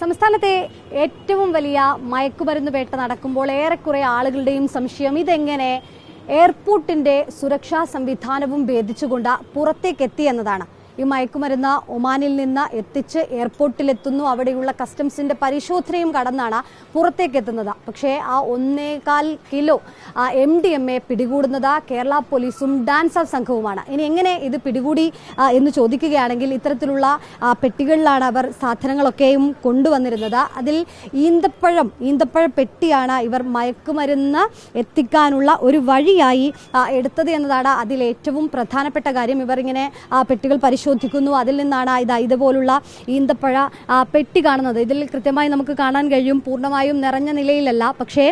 സംസ്ഥാനത്തെ ഏറ്റവും വലിയ മയക്കുമരുന്ന് വേട്ട നടക്കുമ്പോൾ ഏറെക്കുറെ ആളുകളുടെയും സംശയം. ഇതെങ്ങനെ എയർപോർട്ടിന്റെ സുരക്ഷാ സംവിധാനവും ഭേദിച്ചുകൊണ്ട് പുറത്തേക്കെത്തി എന്നതാണ്. ഈ മയക്കുമരുന്ന് ഒമാനിൽ നിന്ന് എത്തിച്ച് എയർപോർട്ടിലെത്തുന്നു. അവിടെയുള്ള കസ്റ്റംസിന്റെ പരിശോധനയും കടന്നാണ് പുറത്തേക്ക് എത്തുന്നത്. പക്ഷേ ആ ഒന്നേകാൽ kilo M D M A പിടികൂടുന്നത് Kerala പോലീസും ഡാൻസർ സംഘവുമാണ്. ഇനി എങ്ങനെ ഇത് പിടികൂടി എന്ന് ചോദിക്കുകയാണെങ്കിൽ ഇത്തരത്തിലുള്ള പെട്ടികളിലാണ് അവർ സാധനങ്ങളൊക്കെയും കൊണ്ടുവന്നിരുന്നത്. അതിൽ ഈന്തപ്പഴം ഈന്തപ്പഴ പെട്ടിയാണ് ഇവർ മയക്കുമരുന്ന് എത്തിക്കാനുള്ള ഒരു വഴിയായി എടുത്തത് എന്നതാണ് അതിൽ ഏറ്റവും പ്രധാനപ്പെട്ട കാര്യം. ഇവർ ഇങ്ങനെ പെട്ടികൾ പരിശോധിക്കുന്നു. അതിൽ നിന്നാണ് ഇതാ ഇതുപോലുള്ള ഈന്തപ്പഴ പെട്ടി കാണുന്നത്. ഇതിൽ കൃത്യമായി നമുക്ക് കാണാൻ കഴിയും. പൂർണമായും നിറഞ്ഞ നിലയിലല്ല. പക്ഷേ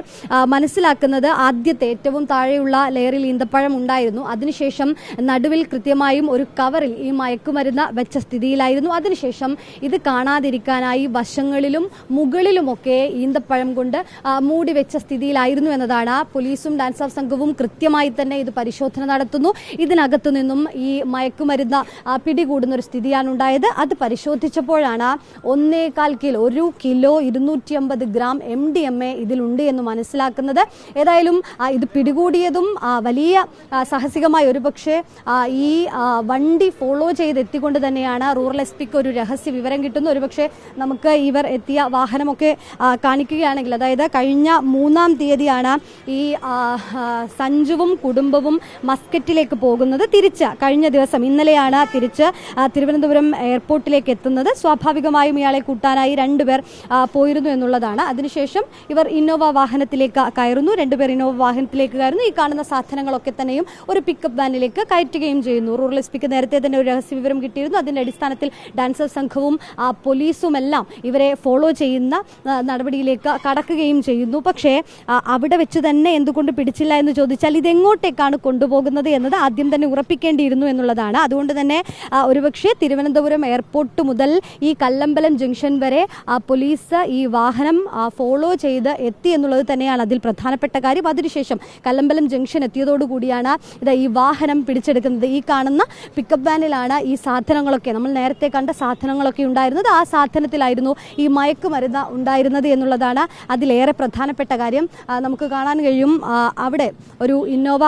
മനസ്സിലാക്കുന്നത് ആദ്യത്തെ ഏറ്റവും താഴെയുള്ള ലെയറിൽ ഈന്തപ്പഴം ഉണ്ടായിരുന്നു. അതിനുശേഷം നടുവിൽ കൃത്യമായും ഒരു കവറിൽ ഈ മയക്കുമരുന്ന് വെച്ച സ്ഥിതിയിലായിരുന്നു. അതിനുശേഷം ഇത് കാണാതിരിക്കാനായി വശങ്ങളിലും മുകളിലുമൊക്കെ ഈന്തപ്പഴം കൊണ്ട് മൂടി വെച്ച സ്ഥിതിയിലായിരുന്നു എന്നതാണ് പോലീസും ഡാൻസ് ഓഫ് സംഘവും കൃത്യമായി തന്നെ ഇത് പരിശോധന നടത്തുന്നു. ഇതിനകത്തു നിന്നും ഈ മയക്കുമരുന്ന് ആ, പിടികൂടുന്ന ഒരു സ്ഥിതിയാണ് ഉണ്ടായത് അത് പരിശോധിച്ചപ്പോഴാണ് ഒന്നേകാൽ കിലോ ഒരു കിലോ ഇരുന്നൂറ്റി അമ്പത് gram M D M A ഇതിലുണ്ട് എന്ന് മനസ്സിലാക്കുന്നത്. ഏതായാലും ഇത് പിടികൂടിയതും വലിയ സാഹസികമായി ഒരുപക്ഷെ ഈ വണ്ടി ഫോളോ ചെയ്ത് എത്തിക്കൊണ്ട് തന്നെയാണ് റൂറൽ എസ് പിക്ക് ഒരു രഹസ്യ വിവരം കിട്ടുന്നു ഒരുപക്ഷെ നമുക്ക് ഇവർ എത്തിയ വാഹനമൊക്കെ കാണിക്കുകയാണെങ്കിൽ അതായത് കഴിഞ്ഞ മൂന്നാം തീയതിയാണ് ഈ സഞ്ജുവും കുടുംബവും മസ്കറ്റിലേക്ക് പോകുന്നത്. തിരിച്ച് കഴിഞ്ഞ ദിവസം ഇന്നലെയാണ് തിരിച്ച് തിരുവനന്തപുരം എയർപോർട്ടിലേക്ക് എത്തുന്നത്. സ്വാഭാവികമായും ഇയാളെ കൂട്ടാനായി രണ്ടുപേർ പോയിരുന്നു എന്നുള്ളതാണ്. അതിനുശേഷം ഇവർ ഇന്നോവ വാഹനത്തിലേക്ക് കയറുന്നു. രണ്ടുപേർ ഇന്നോവ വാഹനത്തിലേക്ക് കയറുന്നു. ഈ കാണുന്ന സാധനങ്ങളൊക്കെ തന്നെയും ഒരു പിക്കപ്പ് വാനിലേക്ക് കയറ്റുകയും ചെയ്യുന്നു. റൂറൽ എസ് പിക്ക് നേരത്തെ തന്നെ ഒരു രഹസ്യ വിവരം കിട്ടിയിരുന്നു. അതിന്റെ അടിസ്ഥാനത്തിൽ ഡാൻസർ സംഘവും പോലീസുമെല്ലാം ഇവരെ ഫോളോ ചെയ്യുന്ന നടപടിയിലേക്ക് കടക്കുകയും ചെയ്യുന്നു. പക്ഷേ അവിടെ വെച്ച് തന്നെ എന്തുകൊണ്ട് പിടിച്ചില്ല എന്ന് ചോദിച്ചാൽ ഇതെങ്ങോട്ടേക്കാണ് കൊണ്ടുപോകുന്നത് എന്നത് ആദ്യം തന്നെ ഉറപ്പിക്കേണ്ടിയിരുന്നു എന്നുള്ളതാണ്. അതുകൊണ്ട് തന്നെ ഒരുപക്ഷെ തിരുവനന്തപുരം എയർപോർട്ട് മുതൽ ഈ കല്ലമ്പലം ജംഗ്ഷൻ വരെ പോലീസ് ഈ വാഹനം ഫോളോ ചെയ്ത് എത്തി എന്നുള്ളത് തന്നെയാണ് അതിൽ പ്രധാനപ്പെട്ട കാര്യം. അതിനുശേഷം കല്ലമ്പലം ജംഗ്ഷൻ എത്തിയതോടുകൂടിയാണ് ഇത് ഈ വാഹനം പിടിച്ചെടുക്കുന്നത്. ഈ കാണുന്ന പിക്കപ്പ് വാനിലാണ് ഈ സാധനങ്ങളൊക്കെ നമ്മൾ നേരത്തെ കണ്ട സാധനങ്ങളൊക്കെ ഉണ്ടായിരുന്നത്. ആ സാധനത്തിലായിരുന്നു ഈ മയക്കുമരുന്ന് ഉണ്ടായിരുന്നത് എന്നുള്ളതാണ് അതിലേറെ പ്രധാനപ്പെട്ട കാര്യം. നമുക്ക് കാണാൻ കഴിയും. അവിടെ ഒരു ഇന്നോവ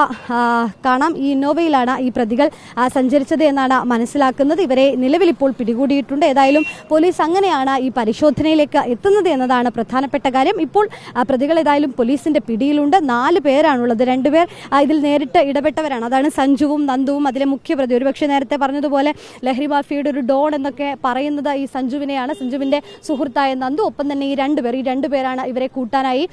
കാണാം. ഈ ഇന്നോവയിലാണ് ഈ പ്രതികൾ സഞ്ചരിച്ചത് എന്നാണ് മനസ്സിലാക്കുന്നത് ഇവരെ നിലവിൽ ഇപ്പോൾ പിടികൂടിയിട്ടുണ്ട്. ഏതായാലും പോലീസ് അങ്ങനെയാണ് ഈ പരിശോധനയിലേക്ക് എത്തുന്നത് എന്നതാണ് പ്രധാനപ്പെട്ട കാര്യം. ഇപ്പോൾ പ്രതികൾ ഏതായാലും പോലീസിന്റെ പിടിയിലുണ്ട്. നാല് പേരാണുള്ളത്. രണ്ടുപേർ ഇതിൽ നേരിട്ട് ഇടപെട്ടവരാണ്. അതാണ് സഞ്ജുവും നന്ദുവും. അതിലെ മുഖ്യപ്രതി ഒരുപക്ഷെ നേരത്തെ പറഞ്ഞതുപോലെ ലഹരി മാഫിയുടെ ഒരു ഡോൺ എന്നൊക്കെ പറയുന്നത് ഈ സഞ്ജുവിനെയാണ്. സഞ്ജുവിന്റെ സുഹൃത്തായ നന്ദു ഒപ്പം തന്നെ ഈ രണ്ടുപേർ ഈ രണ്ടുപേരാണ് ഇവരെ കൂട്ടാനായി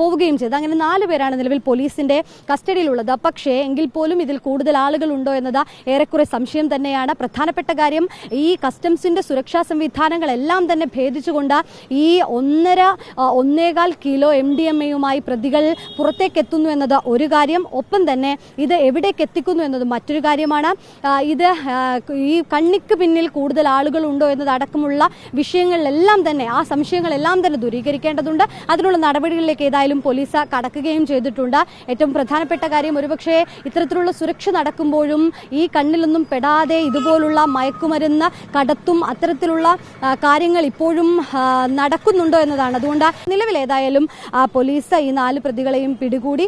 പോവുകയും ചെയ്തത്. അങ്ങനെ നാല് പേരാണ് നിലവിൽ പോലീസിന്റെ കസ്റ്റഡിയിലുള്ളത്. പക്ഷേ എങ്കിൽ പോലും ഇതിൽ കൂടുതൽ ആളുകൾ ഉണ്ടോ എന്നത് ഏറെക്കുറെ സംശയം തന്നെയാണ്. പ്രധാനപ്പെട്ട കാര്യം ഈ കസ്റ്റംസിന്റെ സുരക്ഷാ സംവിധാനങ്ങളെല്ലാം തന്നെ ഭേദിച്ചുകൊണ്ട് ഈ ഒന്നര ഒന്നേകാൽ കിലോ എം ഡി എം എയുമായി പ്രതികൾ പുറത്തേക്ക് എത്തുന്നു എന്നത് ഒരു കാര്യം. ഒപ്പം തന്നെ ഇത് എവിടേക്ക് എത്തിക്കുന്നു എന്നത് മറ്റൊരു കാര്യമാണ്. ഇത് ഈ കണ്ണിക്ക് പിന്നിൽ കൂടുതൽ ആളുകൾ ഉണ്ടോ എന്നത് അടക്കമുള്ള വിഷയങ്ങളിലെല്ലാം തന്നെ ആ സംശയങ്ങളെല്ലാം തന്നെ ദൂരീകരിക്കേണ്ടതുണ്ട്. അതിനുള്ള നടപടികളിലേക്ക് ഏതായാലും പോലീസ് കടക്കുകയും ചെയ്തിട്ടുണ്ട്. ഏറ്റവും പ്രധാനപ്പെട്ട കാര്യം ഒരുപക്ഷെ ഇത്തരത്തിലുള്ള സുരക്ഷ നടക്കുമ്പോഴും ഈ കണ്ണിലൊന്നും പെടാതെ ഇതുപോലുള്ള മയക്കുമരുന്ന് കടത്തും അത്തരത്തിലുള്ള കാര്യങ്ങൾ ഇപ്പോഴും നടക്കുന്നുണ്ടോ എന്നതാണ്. അതുകൊണ്ട് നിലവിൽ ഏതായാലും പോലീസ് ഈ നാല് പ്രതികളെയും പിടികൂടി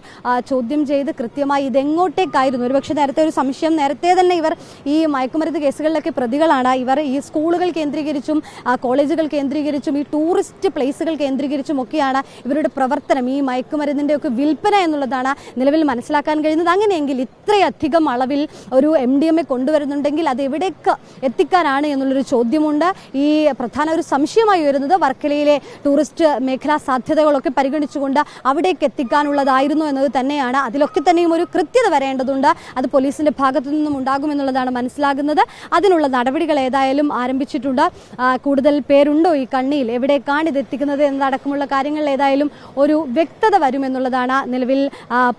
ചോദ്യം ചെയ്ത് കൃത്യമായി ഇതെങ്ങോട്ടേക്കായിരുന്നു. ഒരുപക്ഷെ നേരത്തെ ഒരു സംശയം നേരത്തെ തന്നെ ഇവർ ഈ മയക്കുമരുന്ന് കേസുകളിലൊക്കെ പ്രതികളാണ്. ഇവർ ഈ സ്കൂളുകൾ കേന്ദ്രീകരിച്ചും കോളേജുകൾ കേന്ദ്രീകരിച്ചും ഈ ടൂറിസ്റ്റ് പ്ലേസുകൾ കേന്ദ്രീകരിച്ചും ഒക്കെയാണ് ഇവരുടെ പ്രവർത്തനം. ഈ മയക്കുമരുന്നിന്റെ ഒക്കെ വിൽപ്പന എന്നുള്ളതാണ് നിലവിൽ മനസ്സിലാക്കാൻ കഴിയുന്നത്. അങ്ങനെയെങ്കിൽ ഇത്രയധികം അളവിൽ ഒരു എം ഡി എം എ കൊണ്ടുവരുന്നുണ്ടെങ്കിൽ അത് എവിടേക്ക് എത്തിക്കാനാണ് എന്നുള്ളൊരു ചോദ്യമുണ്ട്. ഈ പ്രധാന ഒരു സംശയമായി വരുന്നത് വർക്കലയിലെ ടൂറിസ്റ്റ് മേഖലാ സാധ്യതകളൊക്കെ പരിഗണിച്ചുകൊണ്ട് അവിടേക്ക് എത്തിക്കാനുള്ളതായിരുന്നു എന്നത് തന്നെയാണ്. അതിലൊക്കെ തന്നെയും ഒരു കൃത്യത വരേണ്ടതുണ്ട്. അത് പോലീസിന്റെ ഭാഗത്തു നിന്നും ഉണ്ടാകുമെന്നുള്ളതാണ് മനസ്സിലാകുന്നത്. അതിനുള്ള നടപടികൾ ഏതായാലും ആരംഭിച്ചിട്ടുണ്ട്. കൂടുതൽ പേരുണ്ടോ ഈ കണ്ണിയിൽ? എവിടേക്കാണ് ഇത് എത്തിക്കുന്നത് എന്നതടക്കമുള്ള കാര്യങ്ങളിൽ ഏതായാലും ഒരു വ്യക്തത വരുമെന്നുള്ളതാണ് നിലവിൽ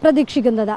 പ്രതീക്ഷിക്കുന്നത്.